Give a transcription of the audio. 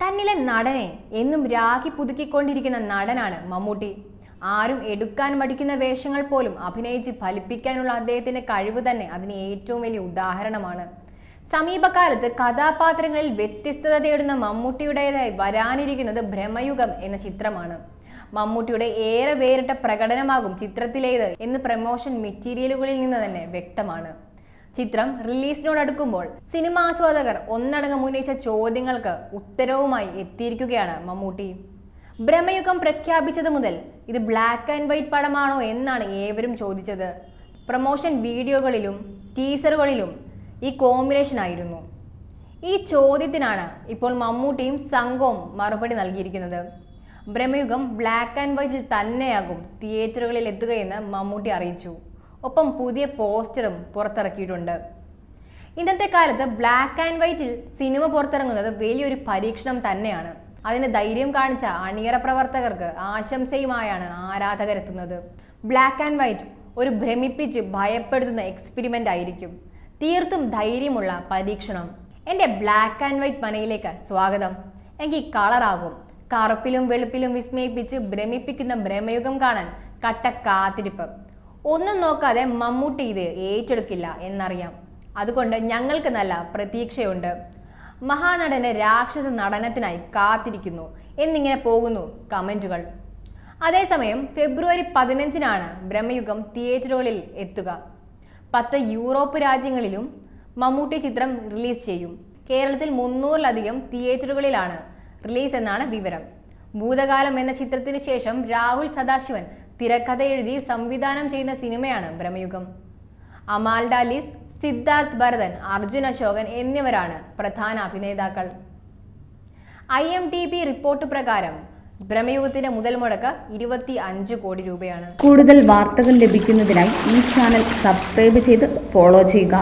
തന്നിലെ നടനെ എന്നും രാഖി പുതുക്കിക്കൊണ്ടിരിക്കുന്ന നടനാണ് മമ്മൂട്ടി. ആരും എടുക്കാൻ മടിക്കുന്ന വേഷങ്ങൾ പോലും അഭിനയിച്ച് ഫലിപ്പിക്കാനുള്ള അദ്ദേഹത്തിന്റെ കഴിവ് തന്നെ അതിന് ഏറ്റവും വലിയ ഉദാഹരണമാണ്. സമീപകാലത്ത് കഥാപാത്രങ്ങളിൽ വ്യത്യസ്തത തേടുന്ന മമ്മൂട്ടിയുടേതായി വരാനിരിക്കുന്നത് ഭ്രമയുഗം എന്ന ചിത്രമാണ്. മമ്മൂട്ടിയുടെ ഏറെ വേറിട്ട പ്രകടനമാകും ചിത്രത്തിലേത് എന്ന് പ്രമോഷൻ മെറ്റീരിയലുകളിൽ നിന്ന് തന്നെ വ്യക്തമാണ്. ചിത്രം റിലീസിനോടടുക്കുമ്പോൾ സിനിമാ ആസ്വാദകർ ഒന്നടങ്കം ഉന്നയിച്ച ചോദ്യങ്ങൾക്ക് ഉത്തരവുമായി എത്തിയിരിക്കുകയാണ് മമ്മൂട്ടി. ഭ്രമയുഗം പ്രഖ്യാപിച്ചത് മുതൽ ഇത് ബ്ലാക്ക് ആൻഡ് വൈറ്റ് പടമാണോ എന്നാണ് ഏവരും ചോദിച്ചത്. പ്രൊമോഷൻ വീഡിയോകളിലും ടീസറുകളിലും ഈ കോമ്പിനേഷൻ ആയിരുന്നു. ഈ ചോദ്യത്തിനാണ് ഇപ്പോൾ മമ്മൂട്ടിയും സംഘവും മറുപടി നൽകിയിരിക്കുന്നത്. ഭ്രമയുഗം ബ്ലാക്ക് ആൻഡ് വൈറ്റിൽ തന്നെയാകും തിയേറ്ററുകളിൽ എത്തുകയെന്ന് മമ്മൂട്ടി അറിയിച്ചു. ഒപ്പം പുതിയ പോസ്റ്ററും പുറത്തിറക്കിയിട്ടുണ്ട്. ഇന്നത്തെ കാലത്ത് ബ്ലാക്ക് ആൻഡ് വൈറ്റിൽ സിനിമ പുറത്തിറങ്ങുന്നത് വലിയൊരു പരീക്ഷണം തന്നെയാണ്. അതിന് ധൈര്യം കാണിച്ച അണിയറ പ്രവർത്തകർക്ക് ആശംസയുമായാണ് ആരാധകരെത്തുന്നത്. ബ്ലാക്ക് ആൻഡ് വൈറ്റ് ഒരു ഭ്രമിപ്പിച്ച് ഭയപ്പെടുത്തുന്ന എക്സ്പെരിമെന്റ് ആയിരിക്കും. തീർത്തും ധൈര്യമുള്ള പരീക്ഷണം. എന്റെ ബ്ലാക്ക് ആൻഡ് വൈറ്റ് മനയിലേക്ക് സ്വാഗതം. എനിക്ക് കളറാകും. കറുപ്പിലും വെളുപ്പിലും വിസ്മയിപ്പിച്ച് ഭ്രമിപ്പിക്കുന്ന ഭ്രമയുഗം കാണാൻ കട്ട കാത്തിരിപ്പ്. ഒന്നും നോക്കാതെ മമ്മൂട്ടി ഇത് ഏറ്റെടുക്കില്ല എന്നറിയാം. അതുകൊണ്ട് ഞങ്ങൾക്ക് നല്ല പ്രതീക്ഷയുണ്ട്. മഹാനടന് രാക്ഷസ നടനത്തിനായി കാത്തിരിക്കുന്നു. എന്നിങ്ങനെ പോകുന്നു കമന്റുകൾ അതേസമയം ഫെബ്രുവരി പതിനഞ്ചിനാണ് ബ്രഹ്മയുഗം തിയേറ്ററുകളിൽ എത്തുക. പത്ത് യൂറോപ്പ് രാജ്യങ്ങളിലും മമ്മൂട്ടി ചിത്രം റിലീസ് ചെയ്യും. കേരളത്തിൽ മുന്നൂറിലധികം തിയേറ്ററുകളിലാണ് റിലീസ് എന്നാണ് വിവരം. ഭൂതകാലം എന്ന ചിത്രത്തിന് ശേഷം രാഹുൽ സദാശിവൻ തിരക്കഥ എഴുതി സംവിധാനം ചെയ്യുന്ന സിനിമയാണ് ബ്രഹ്മയുഗം. അമാൽ ഡാലിസ് സിദ്ധാർത്ഥ് ഭരതൻ അർജുൻ അശോകൻ എന്നിവരാണ് പ്രധാന അഭിനേതാക്കൾ. I M D B report പ്രകാരം ബ്രഹ്മയുഗത്തിന്റെ മുതൽ മുടക്ക് ഇരുപത്തി അഞ്ച് കോടി രൂപയാണ്. കൂടുതൽ വാർത്തകൾ ലഭിക്കുന്നതിനായി ഈ ചാനൽ സബ്സ്ക്രൈബ് ചെയ്ത് ഫോളോ ചെയ്യുക.